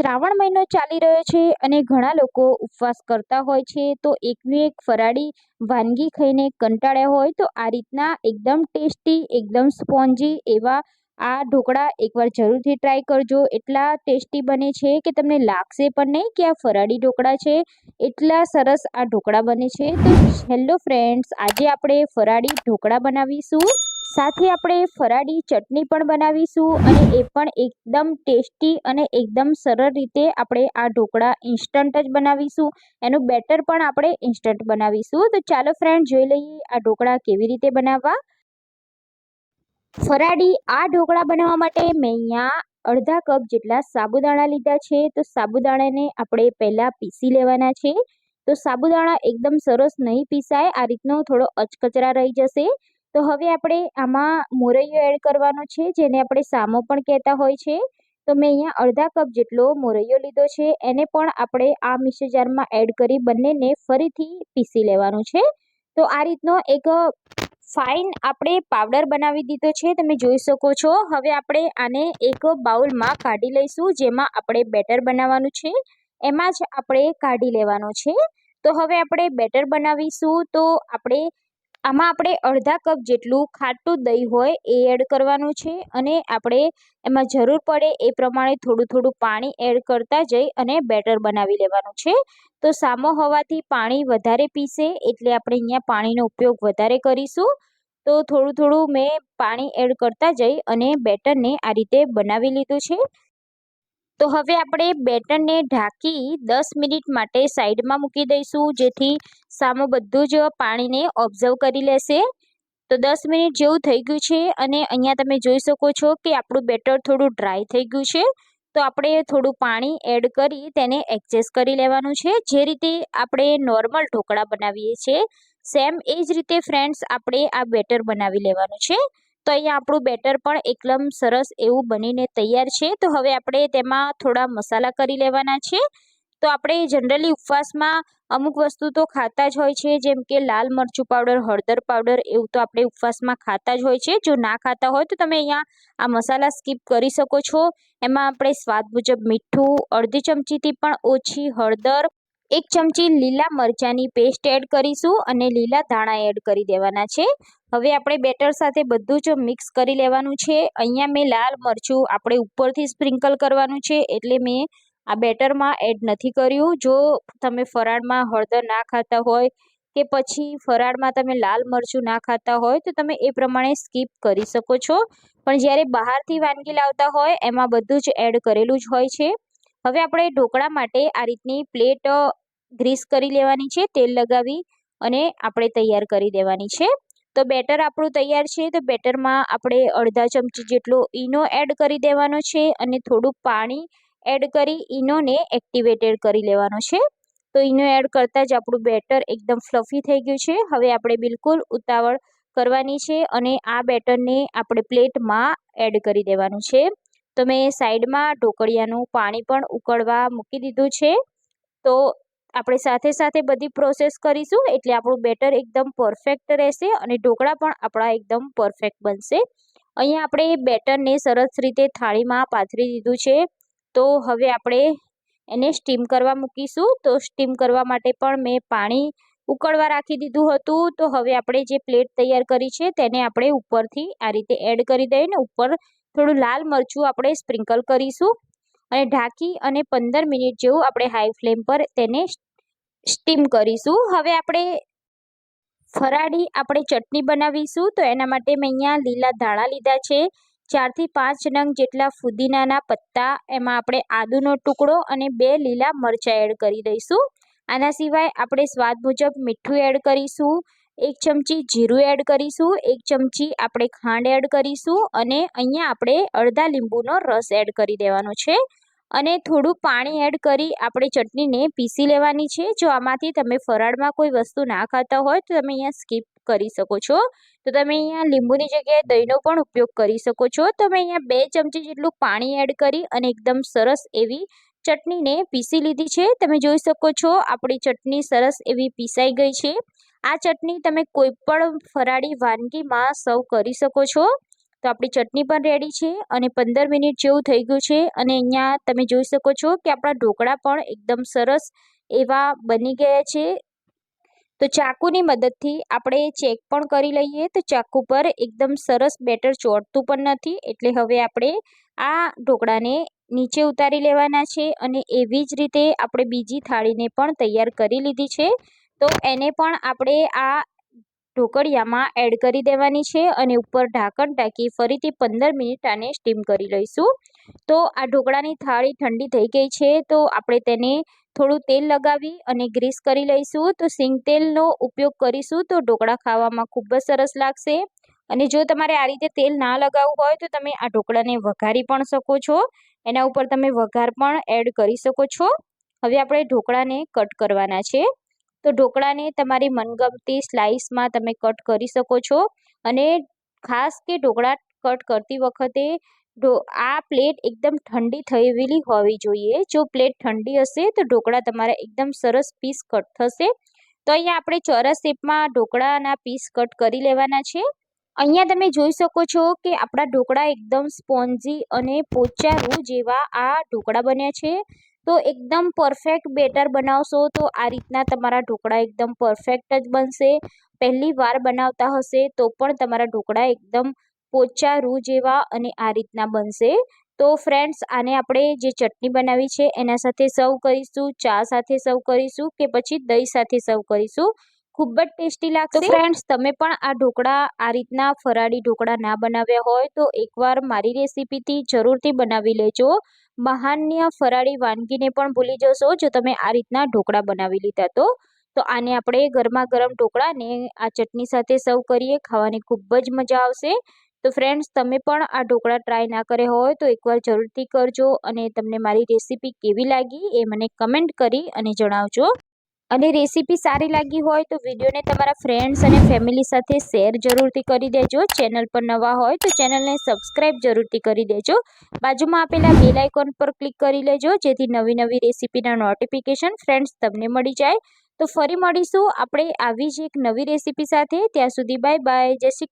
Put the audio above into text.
શ્રાવણ મહિનો ચાલી રહ્યો છે અને ઘણા લોકો ઉપવાસ કરતા હોય છે, તો એકની એક ફરાળી વાનગી ખાઈને કંટાળ્યા હોય, તો આ રીતના એકદમ ટેસ્ટી, એકદમ સ્પોન્જી એવા આ ઢોકળા એકવાર જરૂરથી ટ્રાય કરજો. એટલા ટેસ્ટી બને છે કે તમને લાગશે પણ નહીં કે આ ફરાળી ઢોકળા છે. એટલા સરસ આ ઢોકળા બને છે. તો હેલો ફ્રેન્ડ્સ, આજે આપણે ફરાળી ઢોકળા બનાવીશું. સાથે આપણે ફરાળી ચટણી પણ બનાવીશું અને એ પણ એકદમ ટેસ્ટી અને એકદમ સરળ રીતે આપણે આ ઢોકળા ઇન્સ્ટન્ટ જ બનાવીશું. એનું બેટર પણ આપણે ઇન્સ્ટન્ટ બનાવીશું. તો ચાલો ફ્રેન્ડ જોઈ લઈએ આ ઢોકળા કેવી રીતે બનાવવા. ફરાળી આ ઢોકળા બનાવવા માટે મેં અહીંયા અડધા કપ જેટલા સાબુદાણા લીધા છે. તો સાબુદાણાને આપણે પહેલાં પીસી લેવાના છે. તો સાબુદાણા એકદમ સરસ નહીં પીસાય. આ રીતનો થોડો અચકચરા રહી જશે. તો હવે આપણે આમાં મોરૈયો એડ કરવાનો છે, જેને આપણે સામો પણ કહેતા હોય છે. તો મેં અહીંયા અડધા કપ જેટલો મોરૈયો લીધો છે, એને પણ આપણે આ મિક્સર જારમાં એડ કરી બંનેને ફરીથી પીસી લેવાનું છે. તો આ રીતનો એક ફાઇન આપણે પાવડર બનાવી દીધો છે, તમે જોઈ શકો છો. હવે આપણે આને એક બાઉલમાં કાઢી લઈશું, જેમાં આપણે બેટર બનાવવાનું છે. એમાં જ આપણે કાઢી લેવાનો છે. તો હવે આપણે બેટર બનાવીશું, તો આપણે આમાં આપણે અડધા કપ જેટલું ખાટું દહીં હોય એ એડ કરવાનું છે અને આપણે એમાં જરૂર પડે એ પ્રમાણે થોડું થોડું પાણી એડ કરતા જઈ અને બેટર બનાવી લેવાનું છે. તો સામો હોવાથી પાણી વધારે પીશે એટલે આપણે અહીંયા પાણીનો ઉપયોગ વધારે કરીશું. તો થોડું થોડું મેં પાણી એડ કરતા જઈ અને બેટરને આ રીતે બનાવી લીધું છે. તો હવે આપણે બેટરને ઢાંકી દસ મિનિટ માટે સાઈડમાં મૂકી દઈશું. જેથી સામો બધું જ પાણીને ઓબ્ઝર્વ કરી લેશે. તો દસ મિનિટ જેવું થઈ ગયું છે અને અહીંયા તમે જોઈ શકો છો કે આપણું બેટર થોડું ડ્રાય થઈ ગયું છે. તો આપણે થોડું પાણી એડ કરી તેને એડજસ્ટ કરી લેવાનું છે. જે રીતે આપણે નોર્મલ ઢોકળા બનાવીએ છીએ, સેમ એ જ રીતે ફ્રેન્ડ્સ, આપણે આ બેટર બનાવી લેવાનું છે. તો અહીંયા આપણું બેટર પણ એકદમ સરસ એવું બનીને તૈયાર છે. તો હવે આપણે તેમાં થોડા મસાલા કરી લેવાના છે. તો આપણે જનરલી ઉપવાસમાં અમુક વસ્તુ તો ખાતા જ હોય છે, જેમ કે લાલ મરચું પાવડર, હળદર પાવડર એવું તો આપણે ઉપવાસમાં ખાતા જ હોય છે. જો ના ખાતા હોય તો તમે અહીંયા આ મસાલા સ્કીપ કરી શકો છો. એમાં આપણે સ્વાદ મુજબ મીઠું, અડધી ચમચીથી પણ ઓછી હળદર, એક ચમચી લીલા મરચાંની પેસ્ટ એડ કરીશું અને લીલા ધાણા એડ કરી દેવાના છે. હવે આપણે બેટર સાથે બધું જ મિક્સ કરી લેવાનું છે. અહીંયા મેં લાલ મરચું આપણે ઉપરથી સ્પ્રિંકલ કરવાનું છે એટલે મેં આ બેટરમાં એડ નથી કર્યું. જો તમે ફરાળમાં હળદર ના ખાતા હોય કે પછી ફરાળમાં તમે લાલ મરચું ના ખાતા હોય તો તમે એ પ્રમાણે સ્કીપ કરી શકો છો. પણ જ્યારે બહારથી વાનગી લાવતા હોય એમાં બધું જ એડ કરેલું જ હોય છે. હવે આપણે ઢોકળા માટે આ રીતની પ્લેટ ગ્રીસ કરી લેવાની છે, તેલ લગાવી અને આપણે તૈયાર કરી દેવાની છે. તો બેટર આપણું તૈયાર છે, તો બેટરમાં આપણે અડધા ચમચી જેટલો ઈનો એડ કરી દેવાનો છે અને થોડું પાણી એડ કરી ઈનોને એક્ટિવેટેડ કરી લેવાનો છે. તો ઈનો એડ કરતાં જ આપણું બેટર એકદમ ફ્લફી થઈ ગયું છે. હવે આપણે બિલકુલ ઉતાવળ કરવાની છે અને આ બેટરને આપણે પ્લેટમાં એડ કરી દેવાનું છે. તો મેં સાઈડમાં ઢોકળિયાનું પાણી પણ ઉકળવા મૂકી દીધું છે. તો આપણે સાથે સાથે બધી પ્રોસેસ કરીશું એટલે આપણું બેટર એકદમ પરફેક્ટ રહેશે અને ઢોકળા પણ આપણા એકદમ પરફેક્ટ બનશે. અહીંયા આપણે બેટરને સરસ રીતે થાળીમાં પાથરી દીધું છે. તો હવે આપણે એને સ્ટીમ કરવા મૂકીશું. તો સ્ટીમ કરવા માટે પણ મેં પાણી ઉકળવા રાખી દીધું હતું. તો હવે આપણે જે પ્લેટ તૈયાર કરી છે તેને આપણે ઉપરથી આ રીતે એડ કરી દઈને ઉપર થોડું લાલ મરચું આપણે સ્પ્રિંકલ કરીશું. અને ઢાંકી અને પંદર મિનિટ જેવું આપણે હાઈ ફ્લેમ પર તેને સ્ટીમ કરીશું. હવે આપણે ફરાળી આપણે ચટણી બનાવીશું. તો એના માટે મેં અહીંયા લીલા ધાણા લીધા છે. ચારથી પાંચ નંગ જેટલા ફુદીનાના પત્તા, એમાં આપણે આદુનો ટુકડો અને બે લીલા મરચાં એડ કરી દઈશું. આના સિવાય આપણે સ્વાદ મુજબ મીઠું એડ કરીશું. એક ચમચી જીરું એડ કરીશું. એક ચમચી આપણે ખાંડ એડ કરીશું. અને અહીંયા આપણે અડધા લીંબુનો રસ એડ કરી દેવાનો છે. અને થોડું પાણી એડ કરી આપણે ચટણીને પીસી લેવાની છે. જો આમાંથી તમે ફરાળમાં કોઈ વસ્તુ ના ખાતા હોય તો તમે અહીંયા સ્કીપ કરી શકો છો. તો તમે અહીંયા લીંબુની જગ્યાએ દહીંનો પણ ઉપયોગ કરી શકો છો. તમે અહીંયા બે ચમચી જેટલું પાણી એડ કરી અને એકદમ સરસ એવી ચટણીને પીસી લીધી છે. તમે જોઈ શકો છો આપણી ચટણી સરસ એવી પીસાઈ ગઈ છે. આ ચટણી તમે કોઈ પણ ફરાળી વાનગીમાં સર્વ કરી શકો છો. તો આપણી ચટણી પણ રેડી છે અને પંદર મિનિટ જેવું થઈ ગયું છે અને અહીંયા તમે જોઈ શકો છો કે આપણા ઢોકળા પણ એકદમ સરસ એવા બની ગયા છે. તો ચાકુની મદદથી આપણે ચેક પણ કરી લઈએ તો ચાકુ પર એકદમ સરસ બેટર ચોંટતું પણ નથી એટલે હવે આપણે આ ઢોકળાને નીચે ઉતારી લેવાના છે અને એવી જ રીતે આપણે બીજી થાળીને પણ તૈયાર કરી લીધી છે. તો એને પણ આપણે આ ઢોકળિયામાં એડ કરી દેવાની છે અને ઉપર ઢાંકણ ઢાંકી ફરીથી પંદર મિનિટ આને સ્ટીમ કરી લઈશું. તો આ ઢોકળાની થાળી ઠંડી થઈ ગઈ છે, તો આપણે તેને થોડું તેલ લગાવી અને ગ્રીસ કરી લઈશું. તો સિંગ તેલનો ઉપયોગ કરીશું તો ઢોકળા ખાવામાં ખૂબ જ સરસ લાગશે. અને જો તમારે આ રીતે તેલ ના લગાવવું હોય તો તમે આ ઢોકળાને વઘારી પણ શકો છો. એના ઉપર તમે વઘાર પણ એડ કરી શકો છો. હવે આપણે ઢોકળાને કટ કરવાના છે. તો ઢોકળાને તમારી મનગમતી સ્લાઇસમાં તમે કટ કરી શકો છો અને ખાસ કે ઢોકળા કટ કરતી વખતે આ પ્લેટ એકદમ ઠંડી થયેલી હોવી જોઈએ. જો પ્લેટ ઠંડી હશે તો ઢોકળા તમારા એકદમ સરસ પીસ કટ થશે. તો અહીંયા આપણે ચોરસ શેપમાં ઢોકળાના પીસ કટ કરી લેવાના છે. અહીંયા તમે જોઈ શકો છો કે આપણા ઢોકળા એકદમ સ્પોન્જી અને પોચા રૂ જેવા આ ઢોકળા બન્યા છે. તો એકદમ પરફેક્ટ બેટર બનાવશો તો આ રીતના તમારા ઢોકળા એકદમ પરફેક્ટ જ બનશે. પહેલી વાર બનાવતા હશે તો પણ તમારા ઢોકળા એકદમ પોચા રૂ જેવા અને આ રીતના બનશે. તો ફ્રેન્ડ્સ આને આપણે જે ચટણી બનાવી છે એના સાથે સર્વ કરીશું, ચા સાથે સર્વ કરીશું કે પછી દહીં સાથે સર્વ કરીશું. ખૂબ જ ટેસ્ટી લાગશે. ફ્રેન્ડ્સ તમે પણ આ ઢોકળા આ રીતના ફરાળી ઢોકળા ના બનાવ્યા હોય તો એકવાર મારી રેસીપીથી જરૂરથી બનાવી લેજો. મહાન્ય ફરાળી વાનગીને પણ ભૂલી જશો જો તમે આ રીતના ઢોકળા બનાવી લીધા તો. તો આને આપણે ગરમા ગરમ ઢોકળાને આ ચટણી સાથે સર્વ કરીએ ખાવાની ખૂબ જ મજા આવશે. તો ફ્રેન્ડ્સ તમે પણ આ ઢોકળા ટ્રાય ના કર્યા હોય તો એકવાર જરૂરથી કરજો અને તમને મારી રેસીપી કેવી લાગી એ મને કમેન્ટ કરી અને જણાવજો. અને રેસીપી સારી લાગી હોય તો વિડીયોને તમારા ફ્રેન્ડ્સ અને ફેમિલી સાથે શેર જરૂરથી કરી દેજો. ચેનલ પર નવા હોય તો ચેનલને સબસ્ક્રાઈબ જરૂરથી કરી દેજો. બાજુમાં આપેલા બેલ આઇકોન પર ક્લિક કરી લેજો, જેથી નવી નવી રેસીપીના નોટિફિકેશન ફ્રેન્ડ્સ તમને મળી જાય. તો ફરી મળીશું. આપણે આવી જ એક નવી રેસીપી સાથે. ત્યાં સુધી બાય બાય જય શ્રી